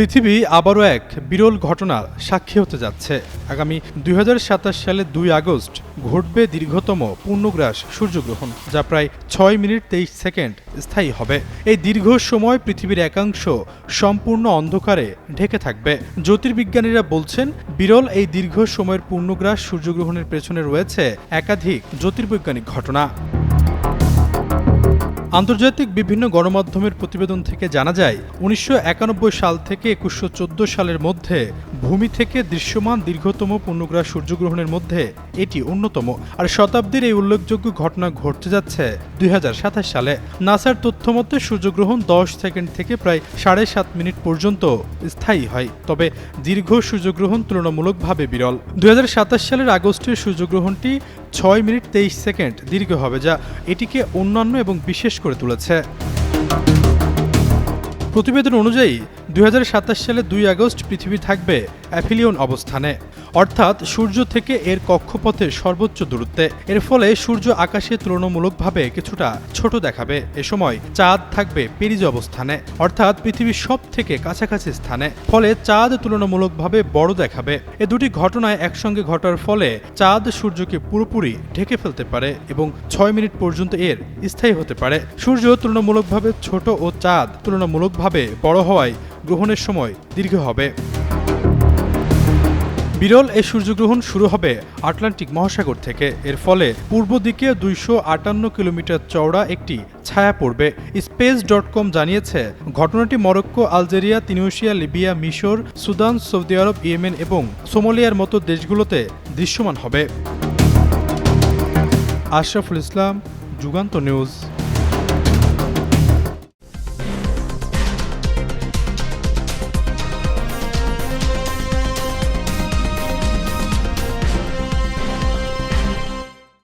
পৃথিবী আবারও এক বিরল ঘটনার সাক্ষী হতে যাচ্ছে। আগামী দুই হাজার সাতাশ সালে দুই আগস্ট ঘটবে দীর্ঘতম পূর্ণগ্রাস সূর্যগ্রহণ, যা প্রায় ছয় মিনিট তেইশ সেকেন্ড স্থায়ী হবে। এই দীর্ঘ সময় পৃথিবীর একাংশ সম্পূর্ণ অন্ধকারে ঢেকে থাকবে। জ্যোতির্বিজ্ঞানীরা বলছেন, বিরল এই দীর্ঘ সময়ের পূর্ণগ্রাস সূর্যগ্রহণের পেছনে রয়েছে একাধিক জ্যোতির্বৈজ্ঞানিক ঘটনা। আন্তর্জাতিক বিভিন্ন গণমাধ্যমের প্রতিবেদন থেকে জানা যায়, উনিশশো একানব্বই সাল থেকে একুশশো সালের মধ্যে ভূমি থেকে দৃশ্যমান দীর্ঘতম পূর্ণগ্রাস সূর্যগ্রহণের মধ্যে এটি অন্যতম। আর শতাব্দীর এই উল্লেখযোগ্য ঘটনা ঘটতে যাচ্ছে দুই হাজার সাতাশ সালে। নাসার তথ্য মতে, সূর্যগ্রহণ দশ সেকেন্ড থেকে প্রায় সাড়ে সাত মিনিট পর্যন্ত স্থায়ী হয়, তবে দীর্ঘ সূর্যগ্রহণ তুলনামূলকভাবে বিরল। দুই হাজার সাতাশ সালের আগস্টের সূর্যগ্রহণটি ছয় মিনিট তেইশ সেকেন্ড দীর্ঘ হবে, যা এটিকে অন্যান্য এবং বিশেষ করে তুলেছে। প্রতিবেদন অনুযায়ী, দুই হাজার সাতাশ সালে দুই আগস্ট পৃথিবী থাকবে অ্যাফিলিয়ন অবস্থানে। অর্থাৎ সূর্য থেকে এর কক্ষপথে সর্বোচ্চ দূরত্বে। এর ফলে সূর্য আকাশে তুলনামূলকভাবে কিছুটা ছোট দেখাবে। এ সময় চাঁদ থাকবে পেরিজ অবস্থানে, অর্থাৎ পৃথিবীর সব থেকে কাছাকাছি স্থানে। ফলে চাঁদ তুলনামূলকভাবে বড় দেখাবে। এ দুটি ঘটনায় একসঙ্গে ঘটার ফলে চাঁদ সূর্যকে পুরোপুরি ঢেকে ফেলতে পারে এবং ছয় মিনিট পর্যন্ত এর স্থায়ী হতে পারে। সূর্য তুলনামূলকভাবে ছোট ও চাঁদ তুলনামূলকভাবে বড় হওয়ায় গ্রহণের সময় দীর্ঘ হবে। বিরল এই সূর্যগ্রহণ শুরু হবে আটলান্টিক মহাসাগর থেকে। এর ফলে পূর্ব দিকে দুইশো আটান্ন কিলোমিটার চওড়া একটি ছায়া পড়বে। স্পেস ডট কম জানিয়েছে, ঘটনাটি মরক্কো, আলজেরিয়া, তিনিউশিয়া, লিবিয়া, মিশর, সুদান, সৌদি আরব, ইয়েমেন এবং সোমালিয়ার মতো দেশগুলোতে দৃশ্যমান হবে। আশরাফুল ইসলাম, যুগান্ত নিউজ।